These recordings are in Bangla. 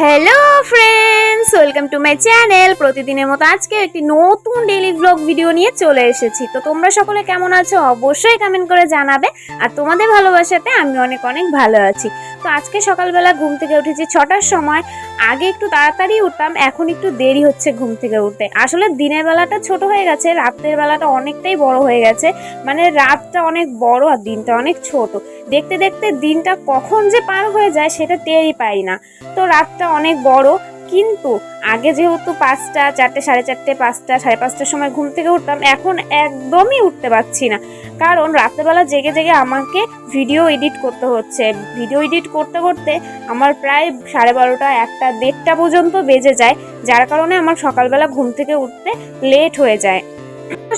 Hello friends welcome to my channel প্রতিদিনের মতো আজকে একটি নতুন ডেইলি ব্লগ ভিডিও নিয়ে চলে এসেছি। তো তোমরা সকলে কেমন আছো? অবশ্যই কমেন্ট করে জানাবে। আর তোমাদের ভালোবাসাতে আমি অনেক অনেক ভালো আছি। তো আজকে সকালবেলা ঘুম থেকে উঠেছি ছটার সময়। আগে একটু তাড়াতাড়ি উঠতাম, এখন একটু দেরি হচ্ছে ঘুম থেকে উঠতে। আসলে দিনের বেলাটা ছোট হয়ে গেছে, রাতের বেলাটা অনেকটাই বড় হয়ে গেছে। মানে রাতটা অনেক বড় আর দিনটা অনেক ছোট। দেখতে দেখতে দিনটা কখন যে পার হয়ে যায় সেটা টেরই পাই না। তো রাতটা অনেক বড় কিন্তু আগে যেহেতু পাঁচটা, চারটে, সাড়ে চারটে, পাঁচটা, সাড়ে পাঁচটার সময় ঘুম থেকে উঠতাম, এখন একদমই উঠতে পারছি না। কারণ রাত্রেবেলা জেগে জেগে আমাকে ভিডিও এডিট করতে হচ্ছে। ভিডিও এডিট করতে করতে আমার প্রায় সাড়ে বারোটা, একটা দেড়টা পর্যন্ত বেজে যায়, যার কারণে আমার সকালবেলা ঘুম থেকে উঠতে লেট হয়ে যায়।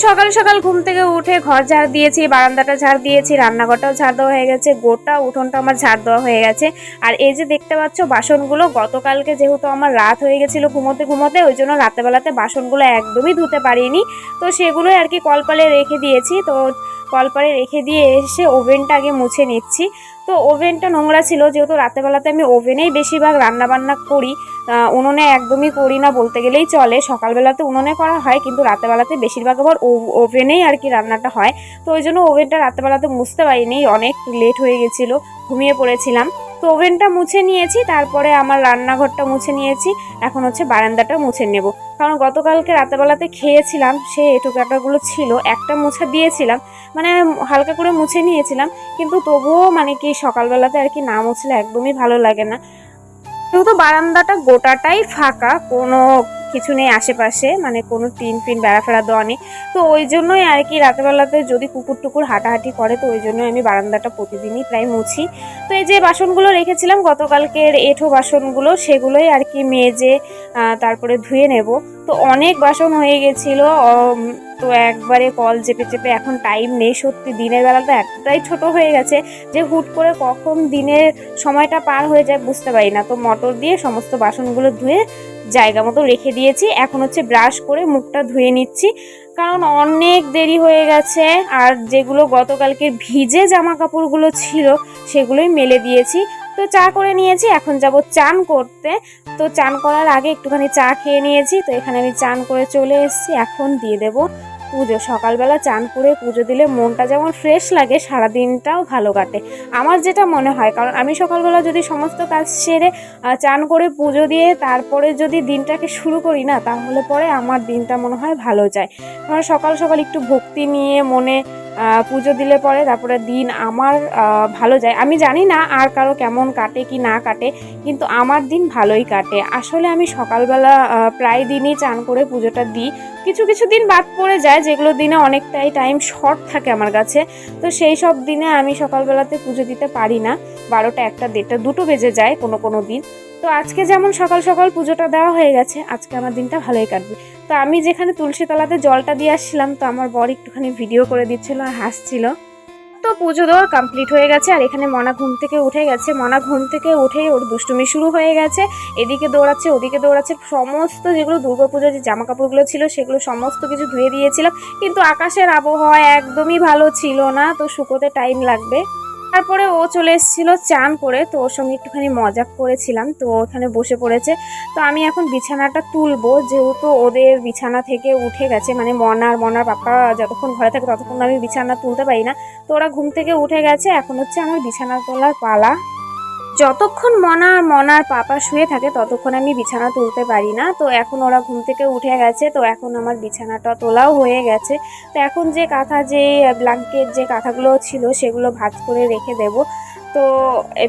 সকাল সকাল ঘুম থেকে উঠে ঘর ঝাড় দিয়েছি, বারান্দাটা ঝাড় দিয়েছি, রান্নাঘরটাও ঝাড় দেওয়া হয়ে গেছে, গোটা উঠোনটা আমার ঝাড় দেওয়া হয়ে গেছে। আর এই যে দেখতে পাচ্ছ বাসনগুলো, গতকালকে যেহেতু আমার রাত হয়ে গেছিল ঘুমোতে ঘুমোতে, ওই জন্য রাতেবেলাতে বাসনগুলো একদমই ধুতে পারিনি। তো সেগুলোই আর কি কলপালে রেখে দিয়েছি। তো কলপারে রেখে দিয়ে এসে ওভেনটা আগে মুছে নিচ্ছি। তো ওভেনটা নোংরা ছিল, যেহেতু রাতেবেলাতে আমি ওভেনেই বেশিরভাগ রান্নাবান্না করি উনুনে একদমই করি না বলতে গেলেই চলে। সকালবেলাতে উনুনে করা হয়, কিন্তু রাতেবেলাতে বেশিরভাগ আবার ওভেনেই আর কি রান্নাটা হয়। তো ওই জন্য ওভেনটা রাতেবেলাতে মুছতে পারিনি, অনেক লেট হয়ে গেছিল, ঘুমিয়ে পড়েছিলাম। তো ওভেনটা মুছে নিয়েছি, তারপরে আমার রান্নাঘরটা মুছে নিয়েছি, এখন হচ্ছে বারান্দাটা মুছে নেব। কারণ গতকালকে রাতেবেলাতে খেয়েছিলাম, সে এটুকাটাগুলো ছিল, একটা মুছে দিয়েছিলাম মানে হালকা করে মুছে নিয়েছিলাম, কিন্তু তবুও মানে কি সকালবেলাতে আর কি না মুছলে একদমই ভালো লাগে না। কিন্তু বারান্দাটা গোটাটাই ফাঁকা, কোনো কিছু নেই আশেপাশে মানে কোনো টিন ফিন বেড়া ফেরা দেওয়া নেই। তো ওই জন্যই আর কি রাতেরবেলাতে যদি কুকুর টুকুর হাঁটাহাঁটি করে, তো ওই জন্যই আমি বারান্দাটা প্রতিদিনই প্রায় মুছি। তো এই যে বাসনগুলো রেখেছিলাম, গতকালকের এঁঠো বাসনগুলো, সেগুলোই আর কি মেজে তারপরে ধুয়ে নেব। তো অনেক বাসন হয়ে গেছিল তো একবারে কল চেপে চেপে এখন টাইম নেই সত্যি, দিনের বেলাটা এতটাই ছোট হয়ে গেছে যে হুট করে কখন দিনের সময়টা পার হয়ে যায় বুঝতে পারি না। তো মটর দিয়ে সমস্ত বাসনগুলো ধুয়ে জায়গা মতো রেখে দিয়েছি। এখন হচ্ছে ব্রাশ করে মুখটা ধুয়ে নিচ্ছি। কারণ অনেক দেরি হয়ে গেছে। আর যেগুলো গতকালকে ভিজে জামা কাপড়গুলো ছিল, সেগুলোই মেলে দিয়েছি। তো চা করে নিয়েছি, এখন যাব চান করতে। তো চান করার আগে একটুখানি চা খেয়ে নিয়েছি। তো এখানে আমি চান করে চলে এসেছি। এখন দিয়ে দেব পুজো। সকালবেলা চান করে পুজো দিলে মনটা যেমন ফ্রেশ লাগে সারা দিনটাও ভালো কাটে। আমার যেটা মনে হয়, কারণ আমি সকালবেলা যদি সমস্ত কাজ সেরে চান করে পুজো দিয়ে তারপরে যদি দিনটাকে শুরু করি না, তাহলে পরে আমার দিনটা মনে হয় ভালো যায়। কারণ সকাল সকাল একটু ভক্তি নিয়ে মনে পুজো দিলে পরে তারপরে দিন আমার ভালো যায়। আমি জানি না আর কারও কেমন কাটে কি না কাটে, কিন্তু আমার দিন ভালোই কাটে। আসলে আমি সকালবেলা প্রায় দিনই চান করে পুজোটা দিই। কিছু কিছু দিন বাদ পড়ে যায়, যেগুলো দিনে অনেকটাই টাইম শর্ট থাকে আমার কাছে। তো সেই সব দিনে আমি সকালবেলাতে পুজো দিতে পারি না। বারোটা, একটা, দেড়টা, দুটো বেজে যায় কোনো কোনো দিন। তো আজকে যেমন সকাল সকাল পুজোটা দেওয়া হয়ে গেছে, আজকে আমার দিনটা ভালোই কাটবে। তো আমি যেখানে তুলসী তলাতে জলটা দিয়ে আসছিলাম, তো আমার বর একটুখানি ভিডিও করে দিচ্ছিল আর হাসছিল। তো পুজো দেওয়া কমপ্লিট হয়ে গেছে, আর এখানে মনা ঘুম থেকে উঠে গেছে। মনা ঘুম থেকে উঠেই ওর দুষ্টুমি শুরু হয়ে গেছে। এদিকে দৌড়াচ্ছে, ওদিকে দৌড়াচ্ছে, সমস্ত যেগুলো দুর্গাপুজোর যে জামা কাপড়গুলো ছিল, সেগুলো সমস্ত কিছু ধুয়ে দিয়েছিলাম। কিন্তু আকাশের আবহাওয়া একদমই ভালো ছিল না, তো শুকোতে টাইম লাগবে। তারপরে ও চলে এসেছিল চান করে, তো ওর সঙ্গে একটুখানি মজা করেছিলাম, তো ওখানে বসে পড়েছে। তো আমি এখন বিছানাটা তুলবো, যেহেতু ওদের বিছানা থেকে উঠে গেছে মানে মনার মনার পাপা যতক্ষণ ঘরে থাকে ততক্ষণ আমি বিছানা তুলতে পারি না। তো ওরা ঘুম থেকে উঠে গেছে, এখন হচ্ছে আমার বিছানা তোলার পালা। যতক্ষণ মনা আর মনার পাপা শুয়ে থাকে, ততক্ষণ আমি বিছানা তুলতে পারি না। তো এখন ওরা ঘুম থেকে উঠে গেছে, তো এখন আমার বিছানাটা তোলাও হয়ে গেছে। তো এখন যে কাঁথা, যে ব্ল্যাঙ্কেট যে কাঁথাগুলো ছিল, সেগুলো ভাজ করে রেখে দেব। তো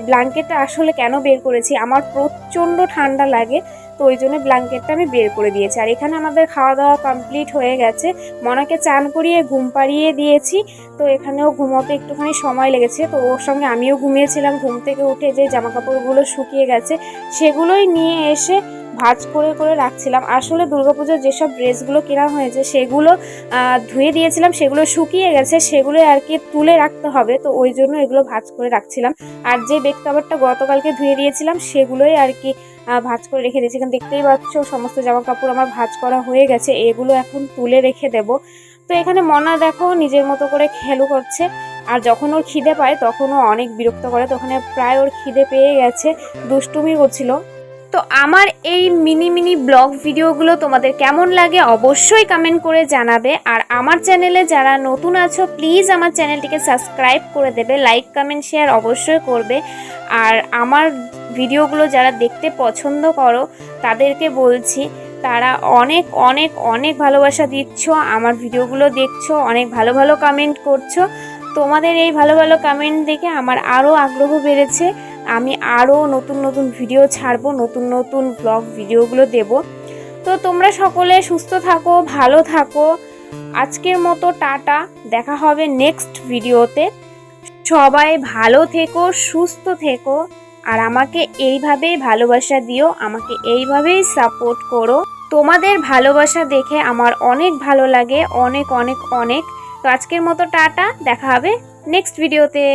ব্ল্যাঙ্কেটটা আসলে কেন বের করেছি? আমার প্রচণ্ড ঠান্ডা লাগে। তো ওই জন্য ব্ল্যাঙ্কেটটা আমি বের করে দিয়েছি। আর এখানে আমাদের খাওয়া দাওয়া কমপ্লিট হয়ে গেছে। মনাকে চান করিয়ে ঘুম পাড়িয়ে দিয়েছি। তো এখানেও ঘুমোতে একটুখানি সময় লেগেছে। তো ওর সঙ্গে আমিও ঘুমিয়েছিলাম। ঘুম থেকে উঠে যে জামা কাপড়গুলো শুকিয়ে গেছে, সেগুলোই নিয়ে এসে ভাজ করে করে রাখছিলাম। আসলে দুর্গাপুজোর যেসব ড্রেসগুলো কেনা হয়েছে, সেগুলো ধুয়ে দিয়েছিলাম। সেগুলো শুকিয়ে গেছে। সেগুলো আর কি তুলে রাখতে হবে। তো ওই জন্য এগুলো ভাজ করে রাখছিলাম। আর যে কাভারটা গতকালকে ধুয়ে দিয়েছিলাম, সেগুলোই আর কি ভাঁজ করে রেখে দিয়েছি। এখানে দেখতেই পাচ্ছ, সমস্ত জামা কাপড় আমার ভাঁজ করা হয়ে গেছে। এগুলো এখন তুলে রেখে দেব। তো এখানে মনা দেখো, নিজের মতো করে খেলু করছে। আর যখন ওর খিদে পায়, তখন ও অনেক বিরক্ত করে। তখন প্রায় ওর খিদে পেয়ে গেছে। দুষ্টুমি করছিল। তো আমার এই মিনি মিনি ব্লগ ভিডিওগুলো তোমাদের কেমন লাগে অবশ্যই কমেন্ট করে জানাবে। আর আমার চ্যানেলে যারা নতুন আছো প্লিজ আমার চ্যানেলটিকে সাবস্ক্রাইব করে দেবে। লাইক কমেন্ট শেয়ার অবশ্যই করবে। আর আমার ভিডিওগুলো যারা দেখতে পছন্দ করো, তাদেরকে বলছি, তারা অনেক অনেক অনেক ভালোবাসা দিচ্ছ, আমার ভিডিওগুলো দেখছ, অনেক ভালো ভালো কমেন্ট করছ। তোমাদের এই ভালো ভালো কমেন্ট দেখে আমার আরও আগ্রহ বেড়েছে। আমি আরও নতুন নতুন ভিডিও ছাড়বো, নতুন নতুন ব্লগ ভিডিওগুলো দেব। তো তোমরা সকলে সুস্থ থাকো, ভালো থাকো। আজকের মতো টাটা, দেখা হবে নেক্সট ভিডিওতে সবাই ভালো থেকো, সুস্থ থেকো। আর আমাকে এইভাবেই ভালোবাসা দিও, আমাকে এইভাবেই সাপোর্ট করো। তোমাদের ভালোবাসা দেখে আমার অনেক ভালো লাগে, অনেক অনেক অনেক। তো আজকের মতো টাটা, দেখা হবে নেক্সট ভিডিওতে